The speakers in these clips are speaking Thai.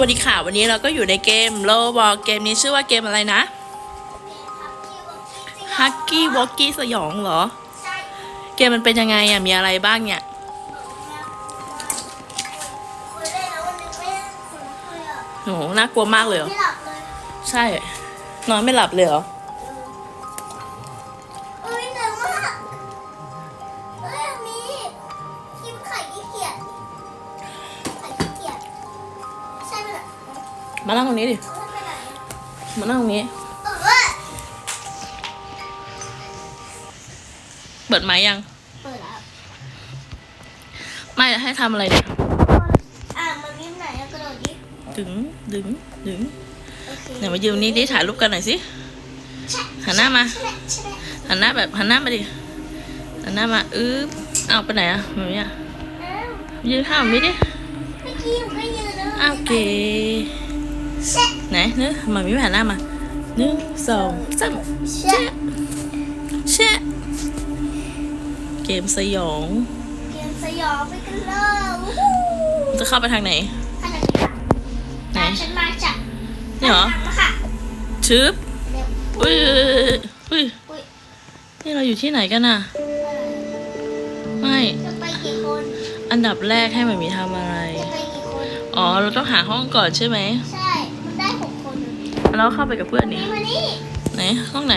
วัสดีค่ะ วันนี้เราก็อยู่ในเกมโลบอลเกมนี้ชื่อว่าเกมอะไรนะฮักกี้วอกกี้สยองเหรอ เกมมันเป็นยังไงอะ มีอะไรบ้างเนี่ย โห น่ากลัวมากเลยเหรอไม่หลับเลยใช่ นอนไม่หลับเลยเหรอ มานั่งตรงนี้ดิเอาไปไหนอะมานั่งตรงนี้เออเว้ยเปิดไม้ยัง เปิดแล้วไม่ให้ทำอะไรเนี่ย อะมันยิ้มไหนอะกระโดดดิดึง ดึง ดึง โอเคไหนมายืนนี่ดิถ่ายรูปกันหน่อยสิ หันหน้ามา ใช่ไหมใช่ไหมหันหน้าแบบหันหน้ามาดิ หันหน้ามาอึ๊บเอาไปไหนอะแบบเนี้ยอ้าวยืนข้างแบบนี้ดิ เมื่อกี้หนูไม่ยืนแล้วอ้าวโอเคแช่ ไหนเนื้อมามีหันหน้ามาหนึ่งสองสามแช่แชะเกมสยองเกมสยองไปกันเลยวู้ฮู้จะเข้าไปทางไหนขนาดนี้ค่ะไหนตามฉันมาจากนี่เหรอทางมาค่ะชึบเร็วอุ้ยอุ้ยอุ้ยนี่เราอยู่ที่ไหนกันน่ะ ไม่จะไปกี่คนอันดับแรกให้มันมีทำอะไรจะไปกี่คนอ๋อ เราต้องหาห้องก่อนใช่ไหมใช่ มันได้หกคน เราเข้าไปกับเพื่อนนี่นี่มานี่ไหนห้องไหน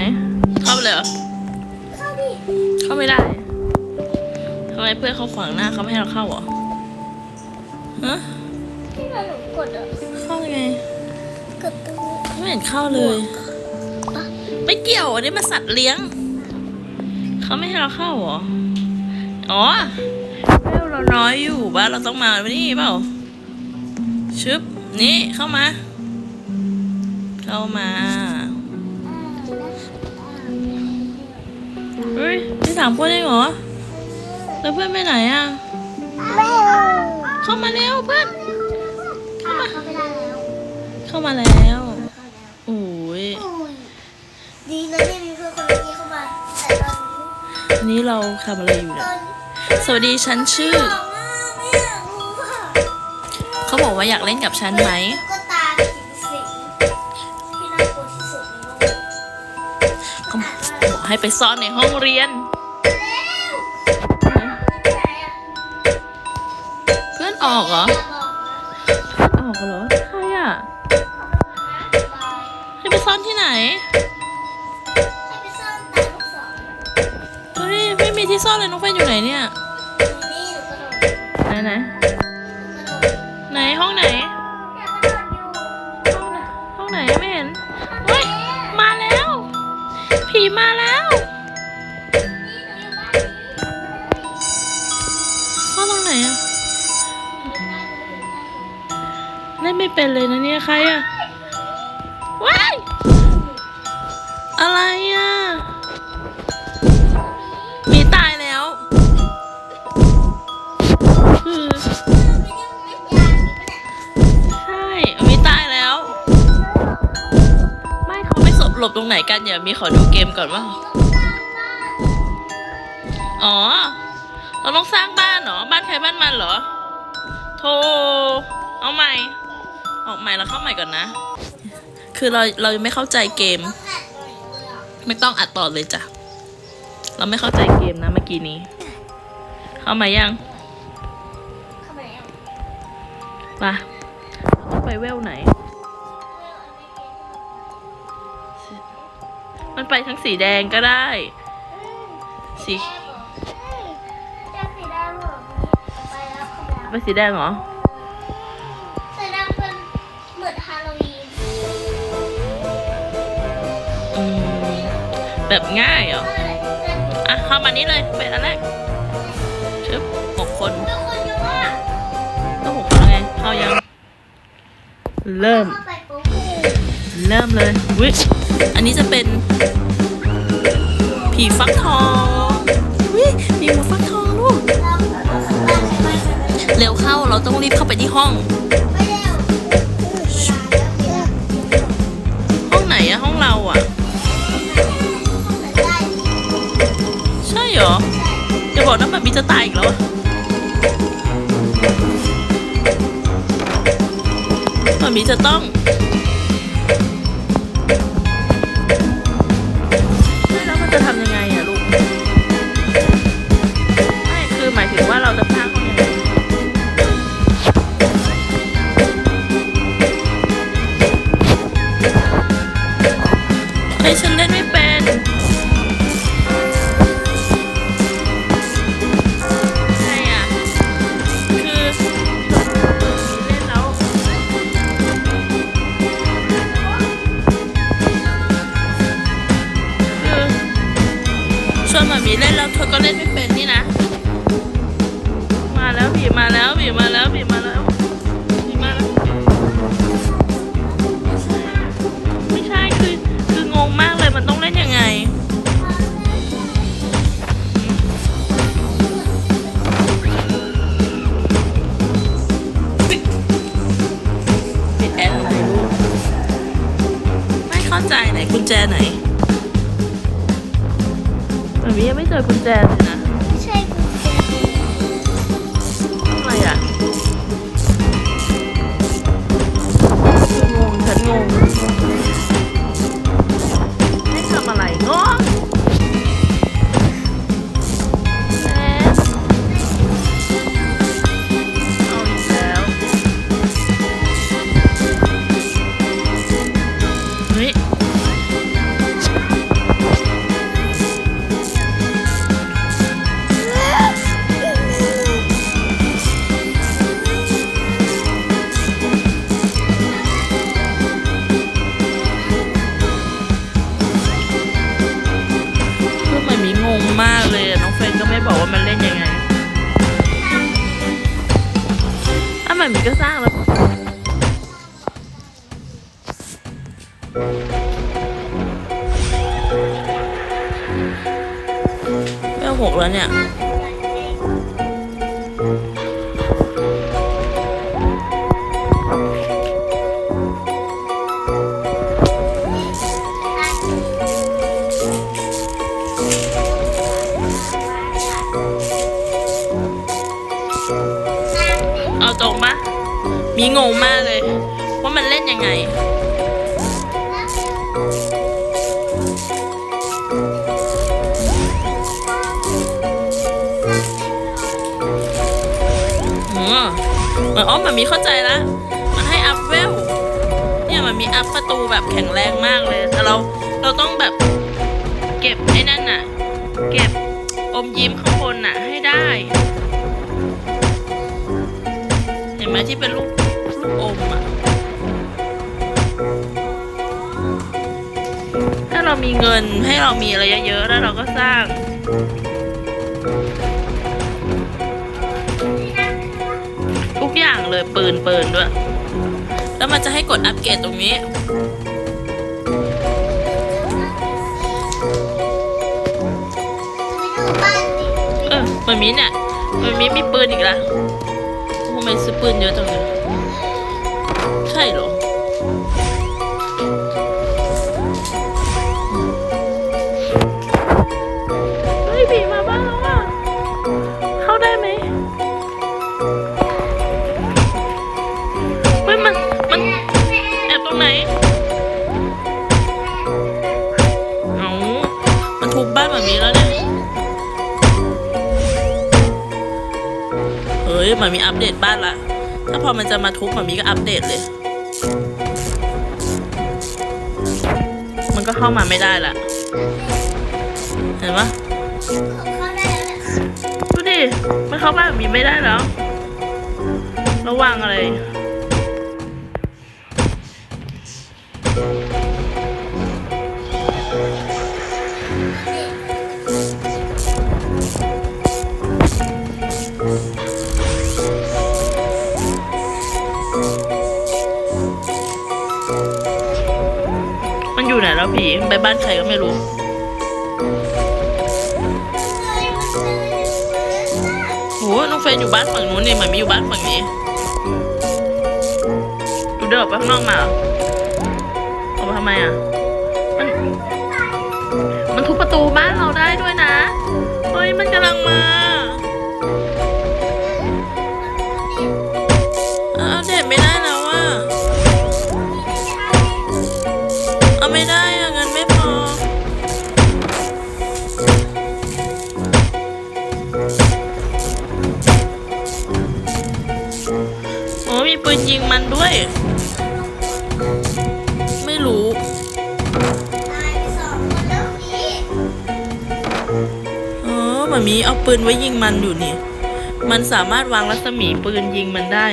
เข้าไปเลยเหรอเข้าดิเข้าไม่ได้ทำไมเพื่อนเขาขวางหน้าเขาไม่ให้เราเข้าเหรอฮะที่เราหนูกดอะเข้ายังไงกดตรงนี้ไม่เห็นเข้าเลย ไม่เกี่ยวอันนี้มันสัตว์เลี้ยงเขาไม่ให้เราเข้าเหรออ๋อเวลเราน้อยอยู่บ้านเราต้องมาวันนี้เปล่าชึบนี่เข้ามา เข้ามาเฮ้ยนี่ถามเพื่อนได้เหรอ แล้วเพื่อนไปไหนอะไม่เอาเข้ามาแล้วเพื่อน เข้ามาเข้าไม่ได้แล้วเข้ามาแล้วเข้าแล้วโอ้ยอุ้ยดีนะที่มีเพื่อนคนเมื่อกี้เข้ามาแต่ตอนนี้อันนี้เราทำอะไรอยู่ตเนี่ยอนสวัสดีฉันชื่อบอกว่าไม่อยากรู้ค่ะเขาบอกว่าอยากเล่นกับฉันไหม ให้ไปซ่อนในห้องเรียนเร็วไปไหนอะเพื่อนออกเหรอย่าบอกนะออกเหรอใครอะบายให้ไปซ่อนที่ไหนให้ไปซ่อนตามลูกศรเฮ้ยไม่มีที่ซ่อนเลยน้องเฟ หลบตรงไหนกันอย่ามีขอดูเกมก่อนว่า อ๋อ เราต้องสร้างบ้านเหรอ บ้านใครบ้านมันเหรอ โทรเอาใหม่ ออกใหม่แล้วเข้าใหม่ก่อนนะ คือเราเรายังไม่เข้าใจเกมต้องอัดหน่อยเลยอะไม่ต้องอัดต่อเลยจ้ะ เราไม่เข้าใจเกมนะเมื่อกี้นี้ เข้ามายังเข้ามาแล้วมาต้องไปเวลไหน มันไปทั้งสีแดงก็ได้ สีจะสีดำเหรอไปแล้วเข้ามาแล้วไปสีแดงเหรอสีดำเป็นเหมือนฮาโลวีนอืมแบบง่ายเหรอก็เลยเป็นอะเข้ามานี้เลยเป็นอันแรกชึบหกคนทุกคนรู้ว่าก็หกคนแล้วไงเข้ายัง เริ่มเข้าไปปุ๊บเริ่มเลยวิ อันนี้จะเป็น ผีฟักทองวิผีหัวฟักทองลูก เร็วเข้าเราต้องรีบเข้าไปที่ห้อง ห้องไหนอะห้องเราอะใช่เหรอจะบอกนะแบบมีจะตายอีกแล้วอะมามีจะต้อง งงมากเลยน้องเฟนก็ไม่บอกว่ามันเล่นยังไงถ้ามันมีก็สร้างแล้วไม่อาหกแล้วเนี่ย มีงงมากเลย ว่ามันเล่นยังไง อืมเหมือนอ๋อมันมีเข้าใจแล้วมันให้อัพเวล เนี่ยมันมีอัพประตูแบบแข็งแรงมากเลย แต่เราเราต้องแบบเก็บไอ้นั่นน่ะ เก็บอมยิ้มข้างบนน่ะให้ได้ เห็นไหมที่เป็นลู มีเงินให้เรามีอะไรเยอะๆแล้วเราก็สร้างทุกอย่างเลยปืนปืนด้วย แล้วมันจะให้กดอัปเกรดตรงนี้ เออมันมีเนี่ยมันมีมีปืนอีกล้วทำไมซื้อปืนเยอะจังเลย มันจะมาทุบมันมีก็อัปเดตเลย มันก็เข้ามาไม่ได้ละเห็นปะเข้าได้แล้วแหละดูดิ มันเข้าบ้านแบบนี้ไม่ได้แล้ว ระวังอะไร หนีไปบ้านใครก็ไม่รู้ โห น้องเฟนอยู่บ้านฝั่งนู้นนี่เหมือนมีอยู่บ้านฝั่งนี้ดูเดินออกไปข้างนอกมาออกมาทำไมอะ มัน มันทุบประตูบ้านเราได้ด้วยนะ เฮ้ย มันกำลังมา มันด้วย ไม่รู้ เออมามีเอาปืนไว้ยิงมันอยู่นี่ มันสามารถวางรัศมีปืนยิงมันได้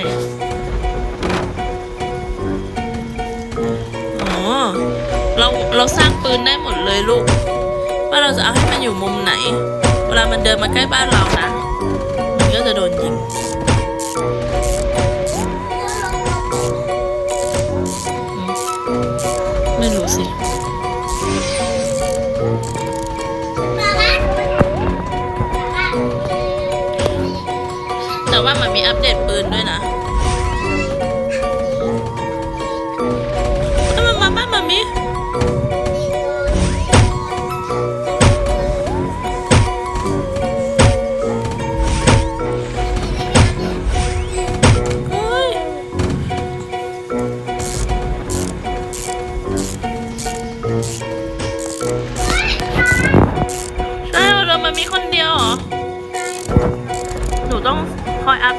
อ๋อเราเราสร้างปืนได้หมดเลยลูก ว่าเราจะเอาให้มันอยู่มุมไหน เวลามันเดินมาใกล้บ้านเรานะ แต่ว่ามันมีอัปเดตปืนด้วยนะ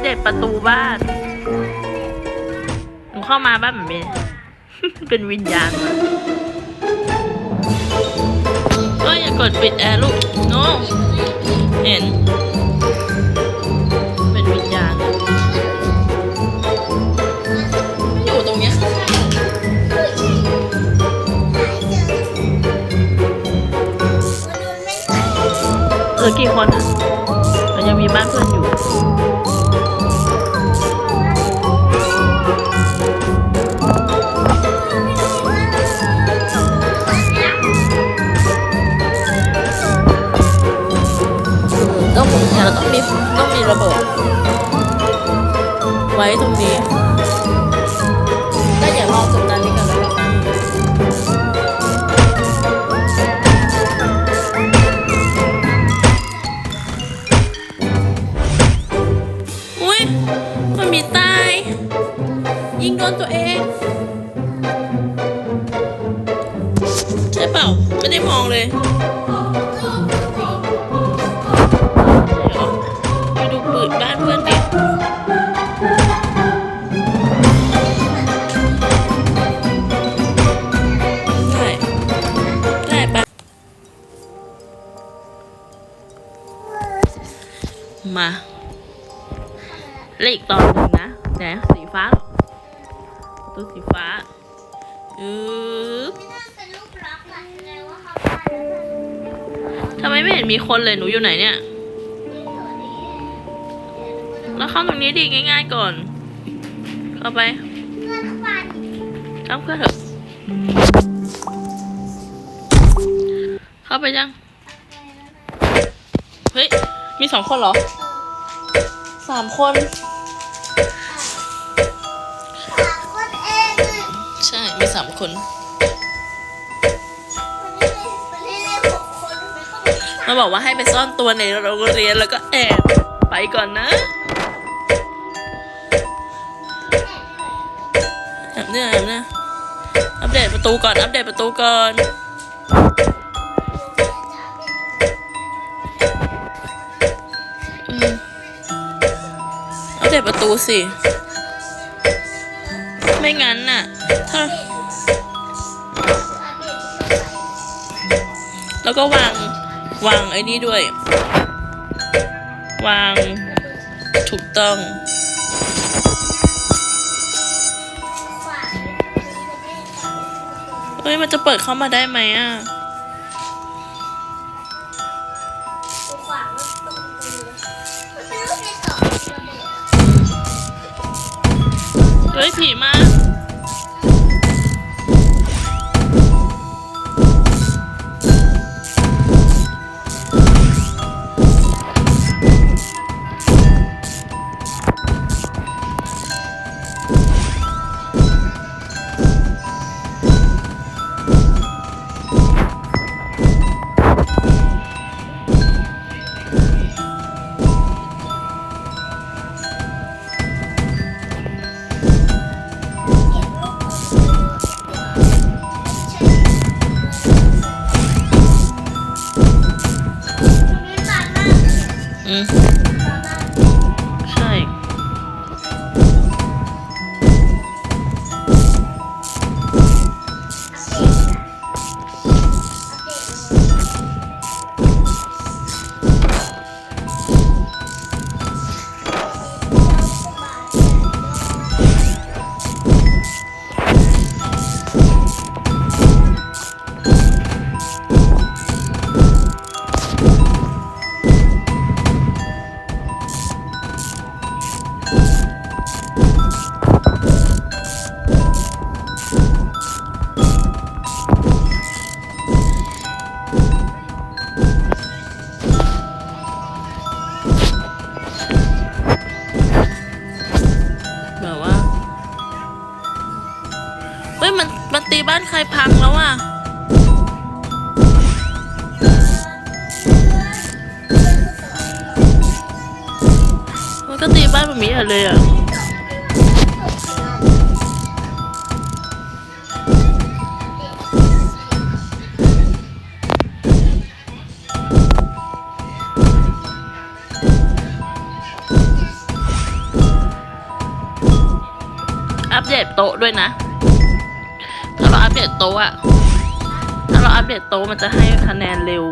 คอยอัปเดประตูบ้านหนูเข้ามาบ้านแบบนี้ เป็นวิญญาณมาเอ้ยอย่ากดปิดแอร์ลูกโนเห็น เป็นวิญญาณอะมันอยู่ตรงเนี้ยเหลือกี่คนอะมันยังมีบ้านเพื่อนอยู่ มไม่เห็นมีคนเลยหนูอยู่ไหนเนี่ย แล้วเข้าตรงนี้ดีง่าย ๆก่อน เข้าไปเข้าเพื่อนเถอะ เข้าไปยัง เฮ้ย มีสองคนเหรอ สามคน ใช่ มีสามคน มาบอกว่าให้ไปซ่อนตัวในโรงเรียนแล้วก็แอบไปก่อนนะแอบเนี่ยแอบเนี่ยอัปเดตประตูก่อน อัปเดตประตูก่อนอัปเดตประตูสิ ไม่งั้นน่ะ ถ้า แล้วก็วาง วางไอ้นี่ด้วย วางถูกต้อง เฮ้ย มันจะเปิดเข้ามาได้ไหมอะ เฮ้ย ผีมา ก็ตีบ้านแบบนี้เลยอะอัปเดตโต๊ะด้วยนะ ถ้าเราอัปเดตโต๊ะอะถ้าเราอัปเดตโต๊ะมันจะให้คะแนนเร็ว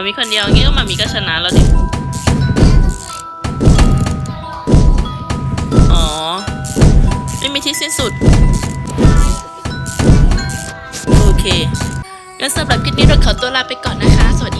มามีคนเดียวงี้ก็มามีก็ชนะแล้วดิอ๋อ ไม่มีที่สิ้นสุด โอเคงั้นสำหรับคลิปนี้เราขอตัวลาไปก่อนนะคะ สวัสดี